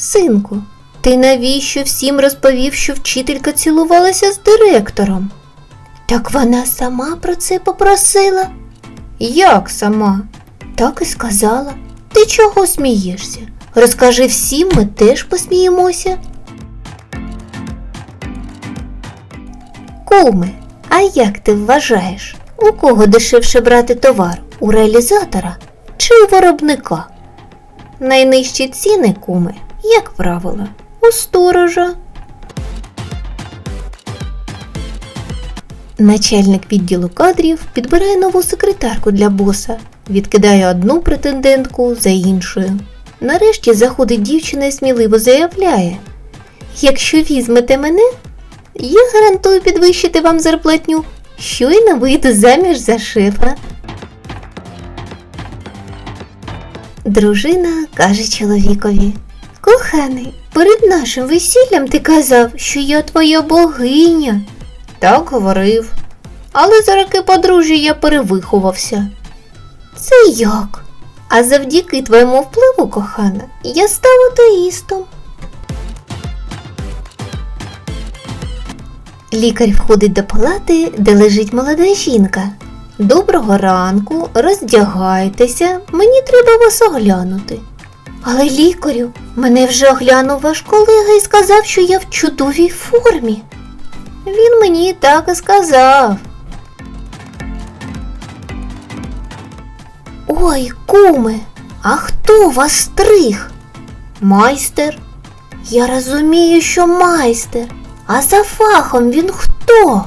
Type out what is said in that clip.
Синку, ти навіщо всім розповів, що вчителька цілувалася з директором? Так вона сама про це попросила. Як сама? Так і сказала. Ти чого смієшся? Розкажи всім, ми теж посміємося. Куми, а як ти вважаєш, у кого дешевше брати товар? У реалізатора чи у виробника? Найнижчі ціни куми, як правило, у сторожа. Начальник відділу кадрів підбирає нову секретарку для боса, відкидає одну претендентку за іншою. Нарешті заходить дівчина і сміливо заявляє: Якщо візьмете мене, я гарантую підвищити вам зарплатню. Щойно вийду заміж за шефа. Дружина каже чоловікові: Коханий, перед нашим весіллям ти казав, що я твоя богиня. Так говорив. Але за роки подружжя я перевиховався. Це як? А завдяки твоєму впливу, кохана, я став атеїстом. Лікар входить до палати, де лежить молода жінка. Доброго ранку, роздягайтеся, мені треба вас оглянути. Але лікарю, мене вже оглянув ваш колега і сказав, що я в чудовій формі. Він мені так і сказав. Ой, куме, а хто вас стриг? Майстер. Я розумію, що майстер. А за фахом він хто?